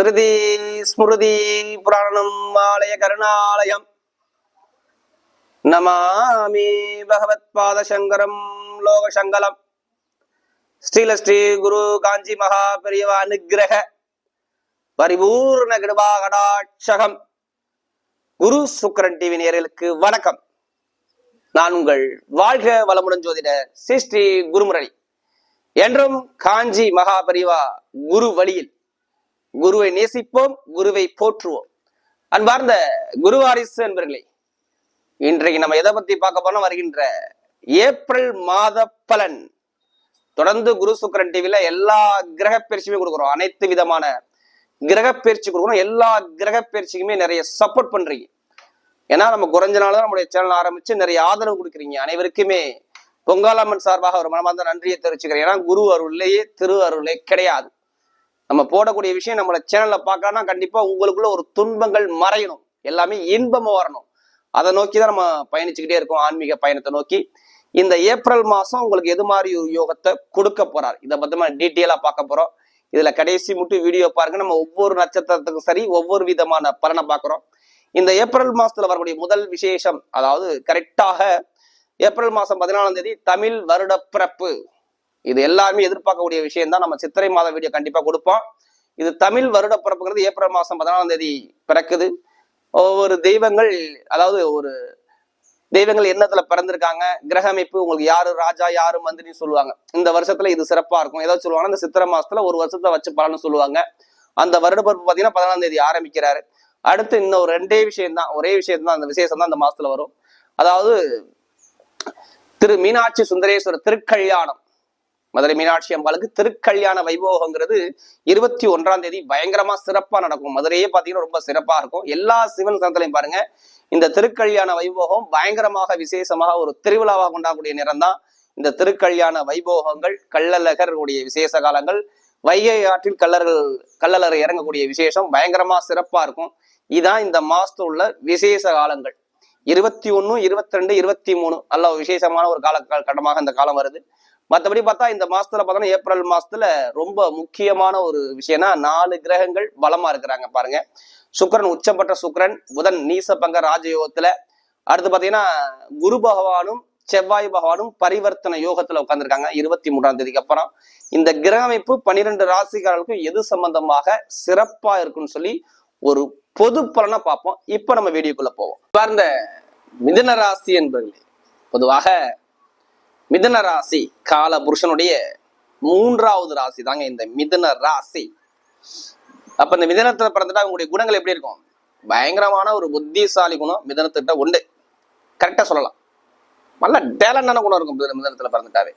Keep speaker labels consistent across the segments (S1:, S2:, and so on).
S1: ஸ்ருதி ஸ்மிருதி புராணம் ஆலய கருணாலயம். நமாமி பகவத் பாத சங்கரம் லோக சங்கலம் ஸ்ரீல ஸ்ரீ குரு காஞ்சி மகா பெரியவா அனுகிரக பரிபூர்ண கிருபா கடாட்சகம் குரு சுக்கரன் டிவி நேர்களுக்கு வணக்கம். நான் உங்கள் வாழ்க வளமுடன் ஜோதிடர் ஸ்ரீ ஸ்ரீ குருமுரளி. என்றும் காஞ்சி மகா பெரியவா குரு வழியில் குருவை நேசிப்போம் குருவை போற்றுவோம். அன்பார்ந்த குருவாரிசு என்பர்களே இன்றைக்கு நம்ம எதை பத்தி பார்க்க போனோம் வருகின்ற ஏப்ரல் மாத பலன். தொடர்ந்து குரு சுக்கரன் டிவில எல்லா கிரக பயிற்சியுமே கொடுக்குறோம். அனைத்து விதமான கிரக பயிற்சி கொடுக்குறோம். எல்லா கிரக பயிற்சிக்குமே நிறைய சப்போர்ட் பண்றீங்க. ஏன்னா நம்ம குறைஞ்ச நாள் தான் நம்முடைய சேனல் ஆரம்பிச்சு நிறைய ஆதரவு கொடுக்குறீங்க. அனைவருக்குமே பொங்காலம்மன் சார்பாக ஒரு மனமார்ந்த நன்றியை தெரிவிச்சுக்கிறேன். ஏன்னா குரு அருள்லேயே திரு அருளே கிடையாது. நம்ம போடக்கூடிய விஷயம் நம்மளை சேனல்ல பார்க்கணும்னா கண்டிப்பா உங்களுக்குள்ள ஒரு துன்பங்கள் மறையணும். எல்லாமே இன்பமா வரணும். அதை நோக்கி தான் நம்ம பயணிச்சுக்கிட்டே இருக்கோம். ஆன்மீக பயணத்தை நோக்கி. இந்த ஏப்ரல் மாசம் உங்களுக்கு எது மாதிரி ஒரு யோகத்தை கொடுக்க போறார்? இதை பத்தி டீட்டெயிலா பார்க்க போறோம். இதுல கடைசி மட்டும் வீடியோ பாருங்க. நம்ம ஒவ்வொரு நட்சத்திரத்துக்கும் சரி ஒவ்வொரு விதமான பலனை பார்க்குறோம். இந்த ஏப்ரல் மாசத்துல வரக்கூடிய முதல் விசேஷம் அதாவது கரெக்டாக ஏப்ரல் மாசம் பதினாலாம் தேதி தமிழ் வருட பிறப்பு இது எல்லாருமே எதிர்பார்க்கக்கூடிய விஷயம் தான் நம்ம சித்திரை மாத வீடியோ கண்டிப்பா கொடுப்போம். இது தமிழ் வருட பிறப்புங்கிறது ஏப்ரல் மாசம் பதினாலாம் தேதி பிறக்குது. ஒவ்வொரு தெய்வங்கள் அதாவது ஒரு தெய்வங்கள் எண்ணத்துல பிறந்திருக்காங்க. கிரக அமைப்பு உங்களுக்கு யாரு ராஜா யாரு மந்திரின்னு சொல்லுவாங்க. இந்த வருஷத்துல இது சிறப்பா இருக்கும். ஏதாவது சொல்லுவாங்கன்னா இந்த சித்திரை மாசத்துல ஒரு வருஷத்தை வச்சு பலன்னு சொல்லுவாங்க. அந்த வருட பிறப்பு பாத்தீங்கன்னா பதினாலாம் தேதி ஆரம்பிக்கிறாரு. அடுத்து இன்னும் ஒரு ரெண்டே விஷயம் தான் ஒரே விஷயம் தான் அந்த விசேஷம் தான் அந்த மாசத்துல வரும். அதாவது திரு மீனாட்சி சுந்தரேஸ்வரர் திருக்கல்யாணம். மதுரை மீனாட்சி அம்பாளுக்கு திருக்கல்யாண வைபோகங்கிறது இருபத்தி ஒன்றாம் தேதி பயங்கரமா சிறப்பா நடக்கும். மதுரையே பாத்தீங்கன்னா ரொம்ப சிறப்பா இருக்கும். எல்லா சிவன் சந்தலையும் பாருங்க இந்த திருக்கல்யாண வைபோகம் பயங்கரமாக விசேஷமாக ஒரு திருவிழாவாக கொண்டாடக்கூடிய நேரம் தான் இந்த திருக்கல்யாண வைபோகங்கள் கள்ளழகருடைய விசேஷ காலங்கள் வைகை ஆற்றில் கல்லர்கள் கள்ளழகர் இறங்கக்கூடிய விசேஷம் பயங்கரமா சிறப்பா இருக்கும். இதான் இந்த மாசத்துல உள்ள விசேஷ காலங்கள். இருபத்தி ஒண்ணு இருபத்தி ரெண்டு இருபத்தி மூணு நல்ல விசேஷமான ஒரு கால கட்டமாக இந்த காலம் வருது. மற்றபடி பார்த்தா இந்த மாசத்துல பார்த்தோன்னா ஏப்ரல் மாசத்துல ரொம்ப முக்கியமான ஒரு விஷயம்னா நாலு கிரகங்கள் பலமா இருக்கிறாங்க பாருங்க. சுக்கரன் உச்சப்பட்ட சுக்கரன் புதன் நீசபங்க ராஜயோகத்துல. அடுத்து பாத்தீங்கன்னா குரு பகவானும் செவ்வாய் பகவானும் பரிவர்த்தனை யோகத்துல உட்காந்துருக்காங்க இருபத்தி மூன்றாம் தேதிக்கு அப்புறம். இந்த கிரக அமைப்பு பன்னிரெண்டு ராசிக்காரர்களுக்கும் எது சம்பந்தமாக சிறப்பா இருக்குன்னு சொல்லி ஒரு பொது பலனை பார்ப்போம். இப்ப நம்ம வீடியோக்குள்ள போவோம். இந்த மிதன ராசி என்பது பொதுவாக மிதுன ராசி கால புருஷனுடைய மூன்றாவது ராசி தாங்க இந்த மிதுன ராசி. அப்ப இந்த மிதனத்துல பிறந்துட்டா அவங்களுடைய குணங்கள் எப்படி இருக்கும்? பயங்கரமான ஒரு புத்திசாலி குணம் மிதனத்திட்ட உண்டு. கரெக்டா சொல்லலாம். நல்ல டேலண்டான குணம் இருக்கும் மிதனத்துல பிறந்துட்டாவே.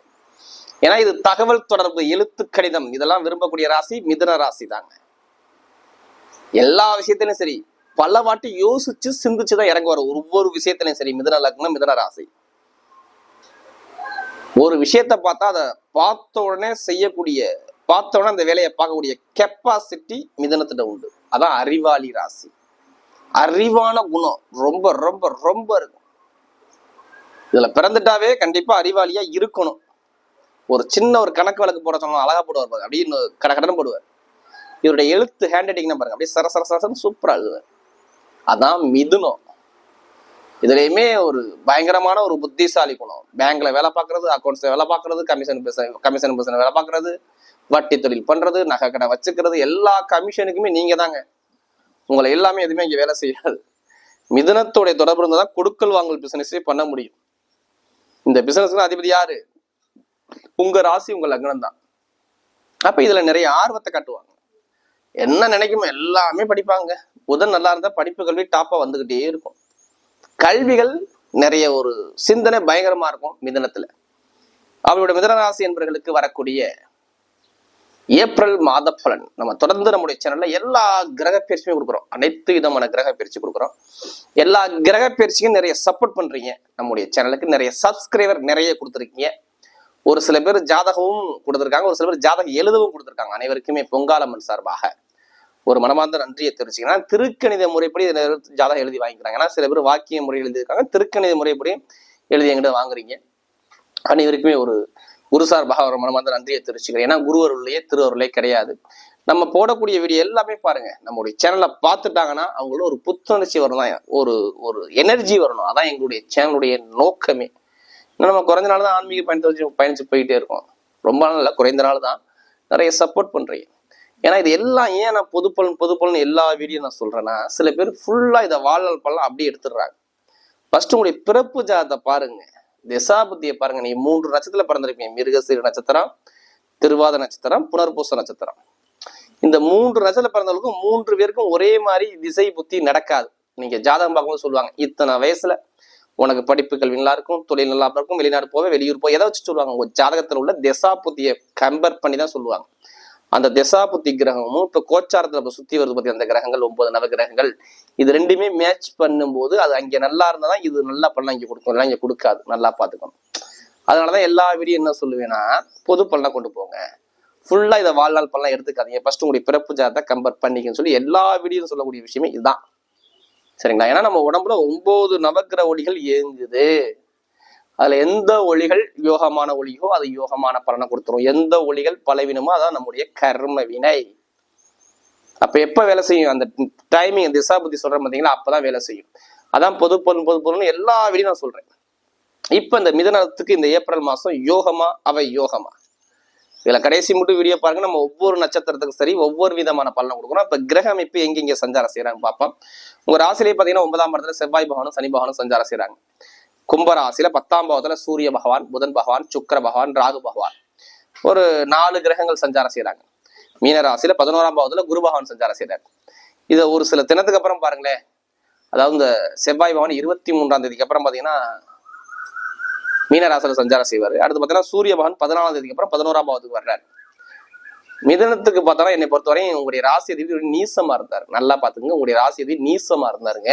S1: ஏன்னா இது தகவல் தொடர்பு எழுத்து கடிதம் இதெல்லாம் விரும்பக்கூடிய ராசி மிதுன ராசி தாங்க. எல்லா விஷயத்திலும் சரி பல வாட்டி யோசிச்சு சிந்திச்சுதான் இறங்க வரும் ஒவ்வொரு விஷயத்திலையும் சரி மிதன லக்னம் மிதன ராசி. ஒரு விஷயத்த பார்த்தா அதை பார்த்த உடனே செய்யக்கூடிய பார்த்த உடனே அந்த வேலையை பார்க்கக்கூடிய கெப்பாசிட்டி மிதனத்திட்ட உண்டு. அதான் அறிவாளி ராசி. அறிவான குணம் ரொம்ப ரொம்ப ரொம்ப இருக்கும். இதுல பிறந்துட்டாவே கண்டிப்பா அறிவாளியா இருக்கணும். ஒரு சின்ன ஒரு கணக்கு வழக்கு போட சொன்னா அழகா போடுவார் பாருங்க. அப்படியே கட கடன்னு போடுவார். இவருடைய எழுத்து ஹேண்ட் ரைட்டிங் பாருங்க. அப்படியே சர சர சரசன்னு சூப்பரா எழுதுவார். அதான் மிதுனம். இதுலயுமே ஒரு பயங்கரமான ஒரு புத்திசாலி குணம். பேங்க்ல வேலை பார்க்கறது அக்கௌண்ட்ஸ்ல வேலை பார்க்கறது கமிஷன் கமிஷன் பர்சன் வேலை பார்க்கறது வட்டி தொழில் பண்றது நகை கடை வச்சுக்கிறது எல்லா கமிஷனுக்குமே நீங்க தாங்க. உங்களை எல்லாமே எதுவுமே இங்க வேலை செய்யாது. மிதனத்துடைய தொடர்பு இருந்தால் தான் கொடுக்கல் வாங்கல் பிசினஸே பண்ண முடியும். இந்த பிசினஸ்க்கு அதிபதி யாரு? உங்க ராசி உங்க லக்னம் தான். அப்ப இதுல நிறைய ஆர்வத்தை காட்டுவாங்க. என்ன நினைக்குமோ எல்லாமே படிப்பாங்க. புதன் நல்லா இருந்தா படிப்பு கல்வி டாப்பா வந்துகிட்டே இருக்கும். கல்விகள் நிறைய ஒரு சிந்தனை பயங்கரமா இருக்கும் மிதனத்துல. அவருடைய மிதனராசி என்பவர்களுக்கு வரக்கூடிய ஏப்ரல் மாத பலன். நம்ம தொடர்ந்து நம்முடைய சேனல்ல எல்லா கிரக பயிற்சியுமே கொடுக்குறோம். அனைத்து விதமான கிரக பயிற்சி கொடுக்குறோம். எல்லா கிரக பயிற்சிக்கும் நிறைய சப்போர்ட் பண்றீங்க. நம்முடைய சேனலுக்கு நிறைய சப்ஸ்கிரைபர் நிறைய கொடுத்துருக்கீங்க. ஒரு சில பேர் ஜாதகமும் கொடுத்துருக்காங்க. ஒரு சில பேர் ஜாதகம் எழுதவும் கொடுத்துருக்காங்க. அனைவருக்குமே பொங்காலம்மன் சார்பாக. ஒரு மனமார்ந்த நன்றியை தெரிவிச்சுக்கன்னா திருக்கணித முறைப்படி இதுல ஜாதகம் எழுதி வாங்கிக்கிறாங்க ஏன்னா சில பேர் வாக்கிய முறை எழுதியிருக்காங்க. திருக்கணித முறைப்படி எழுதி எங்கிட்ட வாங்குறீங்க. அனைவருக்குமே ஒரு குருசார் சார்பாக ஒரு மனமார்ந்த நன்றியை தெரிவிச்சுக்கிறேன். ஏன்னா குரு திருவருளே கிடையாது. நம்ம போடக்கூடிய வீடியோ எல்லாமே பாருங்க. நம்மளுடைய சேனலை பார்த்துட்டாங்கன்னா அவங்களும் ஒரு புத்துணர்ச்சி வரும் தான். ஒரு ஒரு எனர்ஜி வரணும். அதான் எங்களுடைய சேனலுடைய நோக்கமே. இன்னும் நம்ம குறைஞ்ச நாள் தான் ஆன்மீக பயணத்தை வச்சு பயணிச்சு போயிட்டே இருக்கோம். ரொம்ப நாள் இல்லை குறைந்த நாள் தான். நிறைய சப்போர்ட் பண்றீங்க. ஏன்னா இது எல்லாம் ஏன் நான் பொதுப்பலன் பொதுப்பலன் எல்லா வீடியோ நான் சொல்றேன்னா சில பேர் ஃபுல்லா இதை வாழ்நாள் பலன் அப்படியே எடுத்துடுறாங்க. ஃபர்ஸ்ட் உங்களுடைய பிறப்பு ஜாதத்தை பாருங்க. திசாபுத்தியை பாருங்க. நீ மூன்று நட்சத்திரத்துல பிறந்திருப்பீங்க. மிருகசீர நட்சத்திரம் திருவாத நட்சத்திரம் புனர்பூச நட்சத்திரம். இந்த மூன்று நட்சத்திரம் பிறந்தவங்களுக்கும் மூன்று பேருக்கும் ஒரே மாதிரி திசை புத்தி நடக்காது. நீங்க ஜாதகம் பார்க்கும்போது சொல்லுவாங்க இத்தனை வயசுல உனக்கு படிப்பு கல்வி நல்லா இருக்கும் தொழில் நல்லா இருக்கும் வெளிநாடு போவே வெளியூர் போய் எதை வச்சு சொல்லுவாங்க? உங்க ஜாதகத்துல உள்ள திசா புத்தியை கம்பேர் பண்ணி தான் சொல்லுவாங்க. அந்த திசாபுத்தி கிரகமும் இப்ப கோச்சாரத்துல இப்போ சுத்தி வருது பத்தி அந்த கிரகங்கள் ஒன்பது நவ கிரகங்கள். இது ரெண்டுமே மேட்ச் பண்ணும்போது அது அங்க நல்லா இருந்தா தான் இது நல்லா பண்ணலாம் இங்க கொடுக்கும் இல்லைன்னா இங்க கொடுக்காது. நல்லா பாத்துக்கணும் அதனாலதான் எல்லா வீடியும் என்ன சொல்லுவேன்னா பொது பலனா கொண்டு போங்க. ஃபுல்லா இதை வாழ்நாள் பலனா எடுத்துக்காதீங்க. ஃபர்ஸ்ட் உங்களுடைய பிறப்பு ஜாதத்தை கம்பேர் பண்ணிக்கன்னு சொல்லி எல்லா வீடியும் சொல்லக்கூடிய விஷயமே இதுதான். சரிங்களா? ஏன்னா நம்ம உடம்புல ஒன்பது நவக்கிர ஒளிகள் இயங்குது. அதுல எந்த ஒளிகள் யோகமான ஒளியோ அது யோகமான பலனை கொடுத்துரும். எந்த ஒளிகள் பலவீனமோ அதான் நம்முடைய கர்ம வினை. அப்ப எப்ப வேலை செய்யும்? அந்த டைமிங் திசா புத்தி சொல்றேன் பாத்தீங்களா? அப்பதான் வேலை செய்யும். அதான் பொது பொருள் பொது பொருள்னு எல்லா வெளியும் நான் சொல்றேன். இப்ப இந்த மிதனத்துக்கு இந்த ஏப்ரல் மாசம் யோகமா? அவை யோகமா? இதுல கடைசி மட்டும் வீடியோ பாருங்க. நம்ம ஒவ்வொரு நட்சத்திரத்துக்கும் சரி ஒவ்வொரு விதமான பலனை கொடுக்குறோம் இப்ப கிரக அமைப்பு எங்கெங்க சஞ்சாரம் செய்யறாங்க பார்ப்போம். உங்க ராசிலேயே பாத்தீங்கன்னா ஒன்பதாம் இடத்துல செவ்வாய் பகவானும் சனி பகவானும் சஞ்சாரம் செய்யறாங்க கும்பராசியில பத்தாம் பாவத்துல சூரிய பகவான் புதன் பகவான் சுக்கர பகவான் ராகு பகவான். ஒரு நாலு கிரகங்கள் சஞ்சாரம் செய்யறாங்க மீனராசியில பதினோராம் பாவத்துல குரு பகவான் சஞ்சாரம் செய்யறாரு இதை ஒரு சில தினத்துக்கு அப்புறம் பாருங்களேன். அதாவது இந்த செவ்வாய் பகவான் இருபத்தி மூன்றாம் தேதிக்கு அப்புறம் பாத்தீங்கன்னா மீனராசில சஞ்சாரம் செய்வாரு. அடுத்து பார்த்தீங்கன்னா சூரிய பகவான் பதினாலாம் தேதிக்கு அப்புறம் பதினோராம் பாவத்துக்கு வர்றாரு. மிதனத்துக்கு பார்த்தோம்னா என்னை பொறுத்தவரையும் உங்களுடைய ராசி அதிபதி நீசமா இருந்தார். நல்லா பாத்துங்க உங்களுடைய ராசி அதிபதி நீசமா இருந்தாருங்க.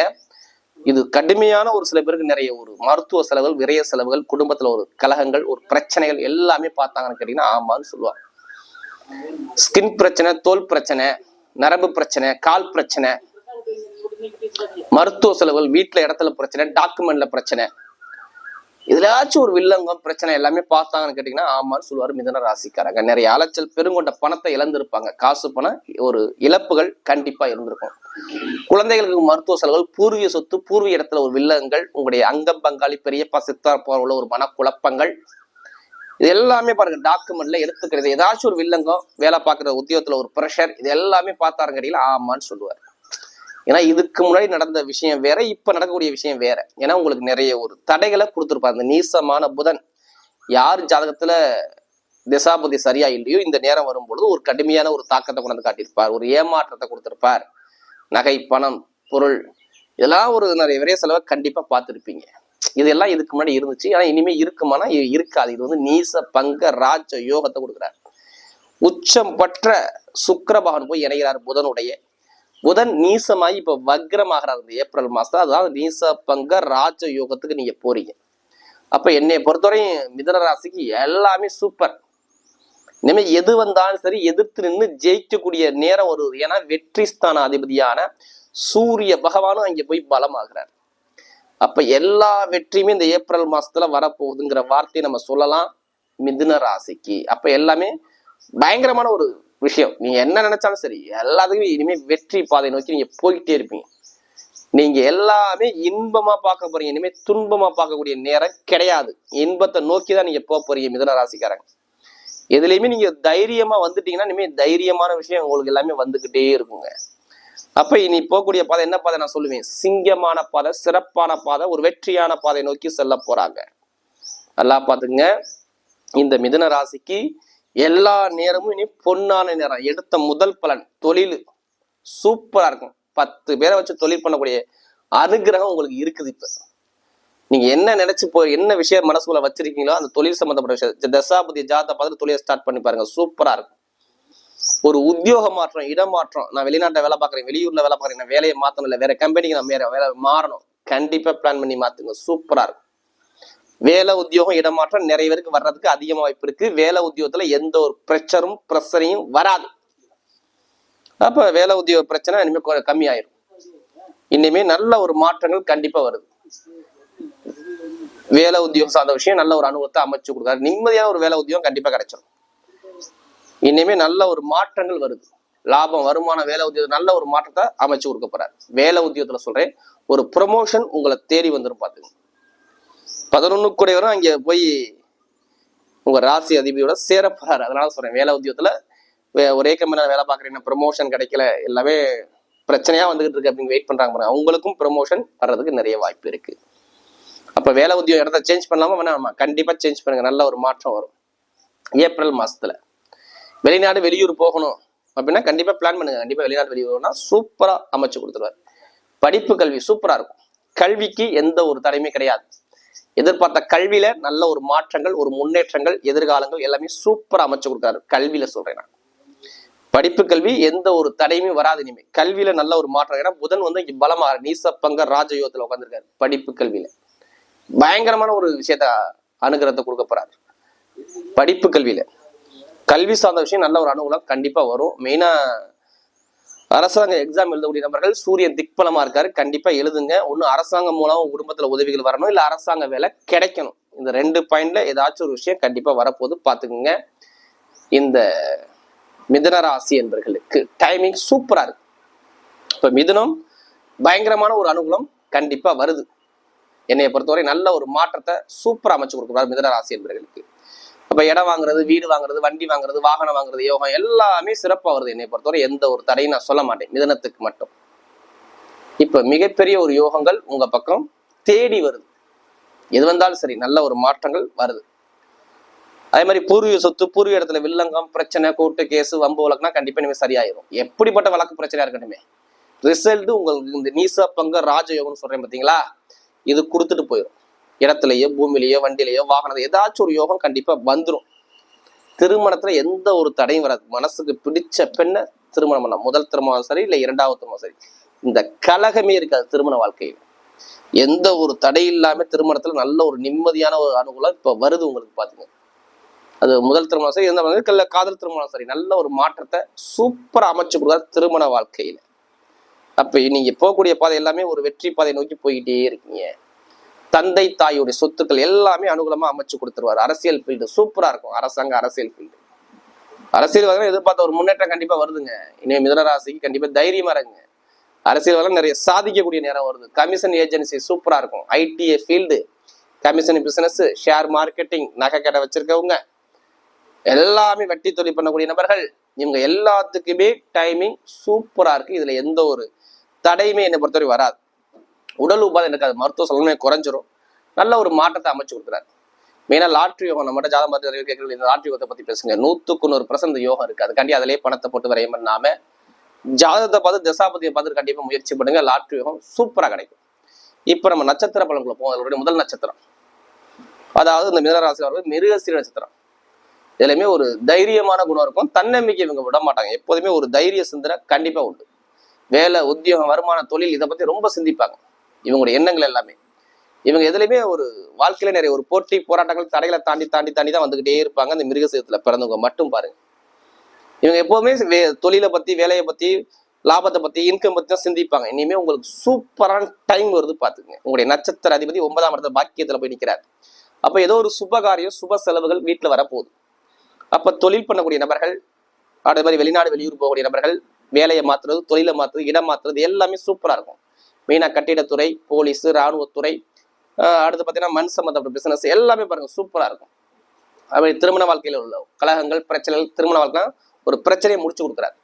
S1: இது கடுமையான ஒரு சில பேருக்கு நிறைய ஒரு மருத்துவ செலவுகள் விரைய செலவுகள் குடும்பத்துல ஒரு கலகங்கள் ஒரு பிரச்சனைகள் எல்லாமே பார்த்தாங்கன்னு கேட்டீங்கன்னா ஆமான்னு சொல்லுவாங்க. ஸ்கின் பிரச்சனை தோல் பிரச்சனை நரம்பு பிரச்சனை கால் பிரச்சனை மருத்துவ செலவுகள் வீட்டுல இடத்துல பிரச்சனை டாக்குமெண்ட்ல பிரச்சனை இதுலயாச்சும் ஒரு வில்லங்கம் பிரச்சனை எல்லாமே பார்த்தாங்கன்னு கேட்டீங்கன்னா ஆமான்னு சொல்லுவாரு மிதன ராசிக்காரங்க. நிறைய அலைச்சல் பெருங்கொண்ட பணத்தை இழந்திருப்பாங்க. காசு பணம் ஒரு இழப்புகள் கண்டிப்பா இருந்திருக்கும். குழந்தைகளுக்கு மருத்துவ செலவுகள் பூர்வீக சொத்து பூர்வீக இடத்துல ஒரு வில்லங்கள் உங்களுடைய அங்கம் பங்காளி பெரியப்பா சித்தார் உள்ள ஒரு மனக்குழப்பங்கள். இது எல்லாமே பாருங்க டாக்குமெண்ட்ல எடுத்துக்கிறது. ஏதாச்சும் ஒரு வில்லங்கம் வேலை பார்க்குற உத்தியோகத்துல ஒரு ப்ரெஷர் இது எல்லாமே பார்த்தாருங்க கேட்டீங்கன்னா ஆமான்னு சொல்லுவார். ஏன்னா இதுக்கு முன்னாடி நடந்த விஷயம் வேற இப்ப நடக்கக்கூடிய விஷயம் வேற. ஏன்னா உங்களுக்கு நிறைய ஒரு தடைகளை கொடுத்துருப்பாரு. அந்த நீசமான புதன் யார் ஜாதகத்துல திசாபதி சரியா இல்லையோ இந்த நேரம் வரும்பொழுது ஒரு கடுமையான ஒரு தாக்கத்தை கொண்டு வந்து காட்டியிருப்பார். ஒரு ஏமாற்றத்தை கொடுத்திருப்பார். நகை பணம் பொருள் இதெல்லாம் ஒரு நிறைய விரைய செலவை கண்டிப்பா பார்த்துருப்பீங்க. இதெல்லாம் இதுக்கு முன்னாடி இருந்துச்சு. ஆனா இனிமே இருக்குமானா இருக்காது. இது வந்து நீச பங்க ராஜ யோகத்தை கொடுக்குறார். உச்சம் பற்ற சுக்கரபகன் போய் இணைகிறார் புதனுடைய. புதன் நீசமாகி இப்ப வக்ரமாகிறார் இந்த ஏப்ரல் மாதம் அதாவது நீச பங்க ராஜ யோகத்துக்கு நீங்க போறீங்க. அப்ப என்னை பொறுத்தவரையும் மிதன ராசிக்கு எல்லாமே சூப்பர் இனிமேல் எது வந்தாலும் சரி எதிர்த்து நின்று ஜெயிக்கக்கூடிய நேரம் வருது ஏன்னா வெற்றி ஸ்தான அதிபதியான சூரிய பகவானும் அங்கே போய் பலமாகிறார். அப்ப எல்லா வெற்றியுமே இந்த ஏப்ரல் மாசத்துல வரப்போகுதுங்கிற வார்த்தையை நம்ம சொல்லலாம் மிதுன ராசிக்கு. அப்ப எல்லாமே பயங்கரமான ஒரு விஷயம். நீங்க என்ன நினைச்சாலும் சரி எல்லாத்துக்கும் இனிமே வெற்றி பாதை நோக்கி நீங்க போயிட்டே இருப்பீங்க. நீங்க எல்லாமே இன்பமா பார்க்க போறீங்க. இனிமே துன்பமா பார்க்கக்கூடிய நேரம் கிடையாது. இன்பத்தை நோக்கி தான் நீங்க போக போறீங்க மிதன ராசிக்காரங்க. எதுலையுமே நீங்க தைரியமா வந்துட்டீங்கன்னா இனிமே தைரியமான விஷயம் உங்களுக்கு எல்லாமே வந்துகிட்டே இருக்குங்க. அப்ப இனி போகக்கூடிய பாதை என்ன பாதை நான் சொல்லுவேன்? சிங்கமான பாதை சிறப்பான பாதை ஒரு வெற்றியான பாதை நோக்கி செல்ல போறாங்க. நல்லா பாத்துங்க இந்த மிதுன ராசிக்கு எல்லா நேரமும் இனி பொன்னான நேரம். எடுத்த முதல் பலன் தொழில். சூப்பரா இருக்கும். பத்து பேரை வச்சு தொழில் பண்ணக்கூடிய அனுகிரகம் உங்களுக்கு இருக்குது இப்ப. நீங்க என்ன நினைச்சு போ என்ன விஷயம் மனசுக்குள்ள வச்சிருக்கீங்களோ அந்த தொழில் சம்பந்தப்பட்ட விஷயம் தசாபதி ஜாத்தை பார்த்து தொழிலை ஸ்டார்ட் பண்ணி பாருங்க. சூப்பரா இருக்கும். ஒரு உத்தியோக மாற்றம் இடமாற்றம் நான் வெளிநாட்டில் வேலை பார்க்குறேன் வெளியூர்ல வேலை பார்க்குறேன் நான் வேலையை மாற்றணும் இல்லை வேற கம்பெனிக்கு நான் வேற வேலை மாறணும். கண்டிப்பா பிளான் பண்ணி மாத்துங்க. சூப்பரா இருக்கும். வேலை உத்தியோகம் இடமாற்றம் நிறைய பேருக்கு வர்றதுக்கு அதிகமா வாய்ப்பு இருக்கு. வேலை உத்தியோகத்துல எந்த ஒரு பிரச்சரும் பிரச்சனையும் வராது. அப்ப வேலை உத்தியோக பிரச்சனை இனிமே கம்மி ஆயிரும் இனிமே நல்ல ஒரு மாற்றங்கள் கண்டிப்பா வருது. வேலை உத்தியோகம் சார்ந்த விஷயம் நல்ல ஒரு அனுபவத்தை அமைச்சு கொடுக்காரு நிம்மதியான ஒரு வேலை உத்தியோகம் கண்டிப்பா கிடைச்சிடும் இனிமே நல்ல ஒரு மாற்றங்கள் வருது. லாபம் வருமானம் வேலை உத்தியோகம் நல்ல ஒரு மாற்றத்தை அமைச்சு கொடுக்க போறாரு. வேலை உத்தியோகத்துல சொல்றேன் ஒரு ப்ரொமோஷன் உங்களை தேடி வந்துடும் பாத்துக்கோங்க. பதினொன்னு கூடையவரும் அங்கே போய் உங்கள் ராசி அதிபதியோட சேர போறாரு அதனால சொல்கிறேன் வேலை உத்தியோகத்தில் வே- ஒரே கம்பெனியில் வேலை பார்க்குறீங்க ப்ரொமோஷன் கிடைக்கல எல்லாமே பிரச்சனையாக வந்துகிட்டு இருக்கு அப்படின்னு வெயிட் பண்ணுறாங்க பாருங்க. அவங்களுக்கும் ப்ரொமோஷன் வர்றதுக்கு நிறைய வாய்ப்பு இருக்குது அப்போ வேலை உத்தியோகம் இடத்த சேஞ்ச் பண்ணலாமா வேணாமா? கண்டிப்பாக சேஞ்ச் பண்ணுங்கள் நல்ல ஒரு மாற்றம் வரும். ஏப்ரல் மாதத்தில் வெளிநாடு வெளியூர் போகணும் அப்படின்னா கண்டிப்பாக பிளான் பண்ணுங்கள் கண்டிப்பாக வெளிநாடு வெளியூர்னா சூப்பராக அமைச்சு கொடுத்துருவாரு. படிப்பு கல்வி சூப்பராக இருக்கும். கல்விக்கு எந்த ஒரு தடையுமே கிடையாது. எதிர்பார்த்த கல்வியில நல்ல ஒரு மாற்றங்கள் ஒரு முன்னேற்றங்கள் எதிர்காலங்கள் எல்லாமே சூப்பரா அமைச்சு கொடுக்குறாரு கல்வியில சொல்றேன் நான். படிப்பு கல்வி எந்த ஒரு தடையுமே வராது இனிமே. கல்வியில நல்ல ஒரு மாற்றம் ஏன்னா புதன் வந்து இங்க பலமா நீசப்பங்க ராஜயோகத்துல உட்காந்துருக்காரு படிப்பு கல்வியில. பயங்கரமான ஒரு விஷயத்த அனுகிரகத்தை கொடுக்க போறாரு. படிப்பு கல்வியில. கல்வி சார்ந்த விஷயம் நல்ல ஒரு அனுகூலம் கண்டிப்பா வரும். மெயினா அரசாங்க எக்ஸாம் எழுதக்கூடிய நபர்கள் சூரியன் திக்பலமா இருக்காரு. கண்டிப்பா எழுதுங்க. ஒன்னு அரசாங்கம் மூலம் குடும்பத்துல உதவிகள் வரணும். இல்ல அரசாங்க வேலை கிடைக்கணும். இந்த ரெண்டு பாயிண்ட்ல ஏதாச்சும் ஒரு விஷயம் கண்டிப்பா வரப்போகுது. பாத்துக்குங்க இந்த மிதனராசி என்பர்களுக்கு டைமிங் சூப்பரா இருக்கு. இப்ப மிதுனம் பயங்கரமான ஒரு அனுகூலம் கண்டிப்பா வருது. என்னைய பொறுத்தவரை நல்ல ஒரு மாற்றத்தை சூப்பரா அமைச்சு கொடுக்குறாரு மிதனராசி என்பர்களுக்கு. அப்ப இடம் வாங்குறது வீடு வாங்குறது வண்டி வாங்குறது வாகனம் வாங்குறது யோகம் எல்லாமே சிறப்பா வருது. என்னை பொறுத்தவரை எந்த ஒரு தடையும் நான் சொல்ல மாட்டேன். மிதனத்துக்கு மட்டும். இப்ப மிகப்பெரிய ஒரு யோகங்கள் உங்க பக்கம் தேடி வருது. எது வந்தாலும் சரி நல்ல ஒரு மாற்றங்கள் வருது. அதே மாதிரி பூர்வீக சொத்து பூர்வீக இடத்துல வில்லங்கம் பிரச்சனை கூட்டு கேஸ் வம்பு வழக்குனா கண்டிப்பா இனிமே சரியாயிரும். எப்படிப்பட்ட வழக்கு பிரச்சனையா இருக்கட்டுமே. ரிசல்ட் உங்களுக்கு இந்த நீசா பங்க ராஜயோகம்னு சொல்றேன் பாத்தீங்களா? இது கொடுத்துட்டு போயிடும் இடத்துலயோ பூமியிலேயோ வண்டியிலேயோ வாகனம் ஏதாச்சும் ஒரு யோகம் கண்டிப்பா வந்துடும் திருமணத்துல எந்த ஒரு தடையும் வராது. மனசுக்கு பிடிச்ச பெண்ணை திருமணம் பண்ணலாம். முதல் திருமணம் சரி இல்லை இரண்டாவது திருமணம் சரி. இந்த கலகமே இருக்காது திருமண வாழ்க்கையில். எந்த ஒரு தடை இல்லாம திருமணத்துல நல்ல ஒரு நிம்மதியான ஒரு அனுகூலம் இப்ப வருது உங்களுக்கு பாத்துங்க. அது முதல் திருமணம் சரி எந்த மனிதனுக்கு காதல் திருமணம் சரி. நல்ல ஒரு மாற்றத்தை சூப்பரா அமைச்சு கொடுத்தா திருமண வாழ்க்கையில. அப்ப நீங்க போகக்கூடிய பாதை எல்லாமே ஒரு வெற்றி பாதை நோக்கி போயிட்டே இருக்கீங்க. தந்தை தாயுடைய சொத்துக்கள் எல்லாமே அனுகூலமா அமைச்சு கொடுத்துருவாரு. அரசியல் ஃபீல்டு சூப்பரா இருக்கும். அரசாங்க அரசியல் ஃபீல்டு அரசியல் எதிர்பார்த்த ஒரு முன்னேற்றம் கண்டிப்பா வருதுங்க. இனிமே மிதனராசிக்கு கண்டிப்பா தைரியமா இருங்க. அரசியல் நிறைய சாதிக்கக்கூடிய நேரம் வருது. கமிஷன் ஏஜென்சி சூப்பரா இருக்கும். IDA field commission business share marketing நகை கடை வச்சிருக்கவங்க எல்லாமே வெட்டி தொழில் பண்ணக்கூடிய நபர்கள் இவங்க எல்லாத்துக்குமே டைமிங் சூப்பரா இருக்கு. இதுல எந்த ஒரு தடையுமே என்னை பொறுத்தவரை வராது. உடல் உபாதை இருக்காது மருத்துவ செலவுமே குறைஞ்சிரும். நல்ல ஒரு மாற்றத்தை அமைச்சு கொடுக்குறாரு. மெயினா லாட்ரி யோகம் நம்மகிட்ட ஜாதகம் பார்த்து நிறைய கேட்கறது. இந்த லாட்ரி யோகத்தை பத்தி பேசுங்க. நூற்றுக்கு நூறு பர்சன்ட் யோகம் இருக்கு. அதுக்காண்டி அதிலே பணத்தை போட்டு வரையும் நாம ஜாதகத்தை பார்த்து தசாபதியை பார்த்து கண்டிப்பாக முயற்சி பண்ணுங்க. லாட்ரி யோகம் சூப்பரா கிடைக்கும். இப்ப நம்ம நட்சத்திர பலன்களை போவோம். அதனுடைய முதல் நட்சத்திரம். அதாவது இந்த மிதனராசி அவர்கள் மிருகசீர நட்சத்திரம். இதுலையுமே ஒரு தைரியமான குணம் இருக்கும். தன்னம்பிக்கை இவங்க விட மாட்டாங்க. எப்போதுமே ஒரு தைரிய சிந்தனை கண்டிப்பா உண்டு. வேலை உத்தியோகம் வருமான தொழில் இதை பத்தி ரொம்ப சிந்திப்பாங்க. இவங்களுடைய எண்ணங்கள் எல்லாமே. இவங்க எதுலையுமே ஒரு வாழ்க்கையில நிறைய ஒரு போட்டி போராட்டங்கள் தடைகளை தாண்டி தாண்டி தாண்டி தான் வந்துகிட்டே இருப்பாங்க. அந்த மிருகசீரத்துல பிறந்தவங்க மட்டும் பாருங்க. இவங்க எப்பவுமே வே- தொழிலை பத்தி வேலையை பத்தி லாபத்தை பத்தி இன்கம் பத்தி தான் சிந்திப்பாங்க. இனிமே உங்களுக்கு சூப்பரான டைம் வருது பாத்துக்கங்க உங்களுடைய நட்சத்திர அதிபதி ஒன்பதாம் இடத்துல பாக்கியத்துல போய் நிக்கிறார். அப்ப ஏதோ ஒரு சுபகாரியம் சுப செலவுகள் வீட்டுல வரப்போகுது. அப்ப தொழில் பண்ணக்கூடிய நபர்கள் அதே மாதிரி வெளிநாடு வெளியூர் போகக்கூடிய நபர்கள் வேலையை மாத்துறது தொழிலை மாத்துறது இடம் மாத்துறது எல்லாமே சூப்பரா இருக்கும். மெயினாக கட்டிடத்துறை போலீஸ் ராணுவத்துறை அடுத்து பார்த்தீங்கன்னா மண் சம்மந்தப்பட்ட பிசினஸ் எல்லாமே பாருங்கள் சூப்பராக இருக்கும். அப்படி திருமண வாழ்க்கையில் உள்ள கலகங்கள் பிரச்சனைகள் திருமண வாழ்க்கைனா ஒரு பிரச்சனையை முடிச்சு கொடுக்குறாரு.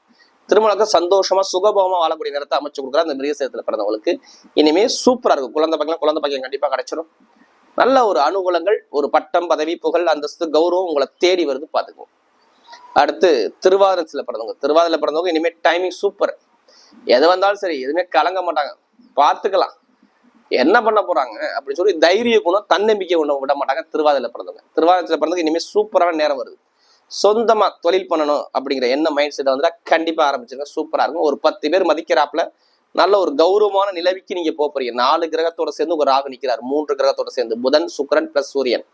S1: திருமணத்தை சந்தோஷமா சுகபோகமா வாழக்கூடிய நேரத்தை அமைச்சு கொடுக்குறாரு அந்த மிருகசேரத்துல பிறந்தவங்களுக்கு. இனிமே சூப்பரா இருக்கும். குழந்தை பக்கம் குழந்தை பக்கம் கண்டிப்பா கிடைச்சிடும் நல்ல ஒரு அனுகூலங்கள் ஒரு பட்டம் பதவி புகழ் அந்தஸ்து கௌரவம் உங்களை தேடி வருது பார்த்துக்கோங்க அடுத்து திருவாதிரத்துல பிறந்தவங்க திருவாதிரை பிறந்தவங்க இனிமேல் டைமிங் சூப்பர் எது வந்தாலும் சரி எதுவுமே கலங்க மாட்டாங்க. பார்த்துக்கலாம். என்ன பண்ண போறாங்க? அப்படின்னு சொல்லி தைரிய குணம் தன்னம்பிக்கை ஒன்று விட மாட்டாங்க திருவாதிரையில பிறந்தவங்க. திருவாதிரத்துல பிறந்தவங்க இனிமே சூப்பரான நேரம் வருது. சொந்தமா தொழில் பண்ணணும் அப்படிங்கிற என்ன மைண்ட் செட் வந்துட்டா கண்டிப்பா ஆரம்பிச்சிருங்க. சூப்பரா இருக்கும். ஒரு பத்து பேர் மதிக்கிறாப்புல நல்ல ஒரு கௌரவமான நிலவிக்கு நீங்க போறீங்க நாலு கிரகத்தோட சேர்ந்து ஒரு ராகு நிற்கிறார் மூன்று கிரகத்தோட சேர்ந்து புதன் சுக்கரன் பிளஸ் சூரியன்.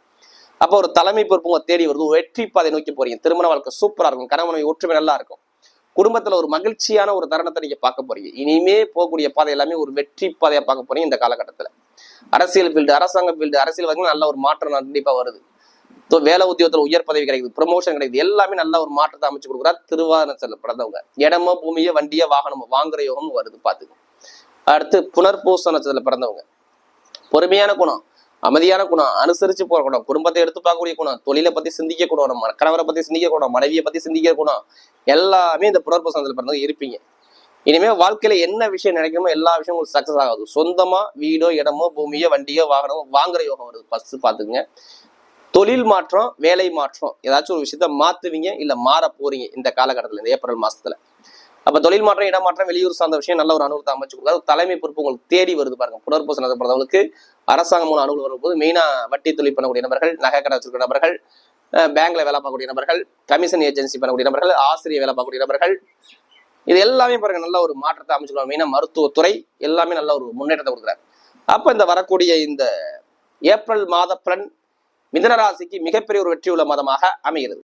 S1: அப்போ ஒரு தலைமை பொறுப்பு உங்க தேடி வருது. வெற்றி பாதை நோக்கி போறீங்க. திருமண வாழ்க்கை சூப்பரா இருக்கும். கணவனை ஒற்றுமை நல்லா இருக்கும். குடும்பத்துல ஒரு மகிழ்ச்சியான ஒரு தருணத்தை நீங்க பார்க்க போறீங்க. இனிமே போகக்கூடிய பாதை எல்லாமே ஒரு வெற்றி பாதையா பார்க்க போறீங்க இந்த காலகட்டத்துல. அரசியல் ஃபீல்டு அரசாங்க ஃபீல்டு அரசியல் வகையில் நல்ல ஒரு மாற்றம் கண்டிப்பா வருது. வேலை உத்தியோகத்துல உயர் பதவி கிடைக்குது ப்ரமோஷன் கிடைக்குது எல்லாமே நல்ல ஒரு மாற்றத்தை அமைச்சு கொடுக்குறா திருவாரூர் பிறந்தவங்க. இடமோ பூமியோ வண்டியோ வாகனமோ வாங்குற யோகமும் வருது பாத்துக்கோ அடுத்து புனர்பூச நட்சத்திரத்தில் பிறந்தவங்க. பொறுமையான குணம். அமைதியான குணம் அனுசரிச்சு போற குணம் குடும்பத்தை எடுத்து பார்க்கக்கூடிய குணம் தொழிலை பத்தி சிந்திக்க குணம் நம்ம கணவரை பத்தி சிந்திக்க குணம் மனைவியை பத்தி சிந்திக்க குணம் எல்லாமே இந்த புனர்பசனத்தில் பிறந்தவங்க இருப்பீங்க. இனிமே வாழ்க்கையில என்ன விஷயம் நினைக்கணுமோ எல்லா விஷயமும் உங்களுக்கு சக்சஸ் ஆகாது. சொந்தமா வீடோ இடமோ பூமியோ வண்டியோ வாகனமோ வாங்குற யோகம் வருது. ஃபர்ஸ்ட் பாத்துக்குங்க தொழில் மாற்றம் வேலை மாற்றம். ஏதாச்சும் ஒரு விஷயத்த மாத்துவீங்க இல்ல மாற போறீங்க இந்த காலகட்டத்துல இந்த ஏப்ரல் மாசத்துல. அப்ப தொழில் மாற்றம் இடமாற்றம் வெளியூர் சார்ந்த விஷயம் நல்ல ஒரு அனுகூலத்தை அமைச்சு கொடுக்காது. தலைமை பொறுப்பு உங்களுக்கு தேடி வருது பாருங்க. புனர்பூசணத்தை நடத்தப்படுறவங்களுக்கு அரசாங்கம் மூலம் அனுகூலம் வரும்போது மெயினா வட்டி தொழில் பண்ணக்கூடிய நபர்கள் நகை கடை வச்சிருக்கிற நபர்கள் பேங்க்ல வேலை பார்க்கக்கூடிய நபர்கள் கமிஷன் ஏஜென்சி பண்ணக்கூடிய நபர்கள் ஆசிரியர் வேலை பார்க்கக்கூடிய நபர்கள். இது எல்லாமே பாருங்க நல்ல ஒரு மாற்றத்தை அமைச்சுக்கலாம் மெயினா மருத்துவத்துறை எல்லாமே நல்ல ஒரு முன்னேற்றத்தை கொடுக்குறாரு அப்ப இந்த வரக்கூடிய இந்த ஏப்ரல் மாத பலன் மிதன ராசிக்கு மிகப்பெரிய ஒரு வெற்றி உள்ள மாதமாக அமைகிறது.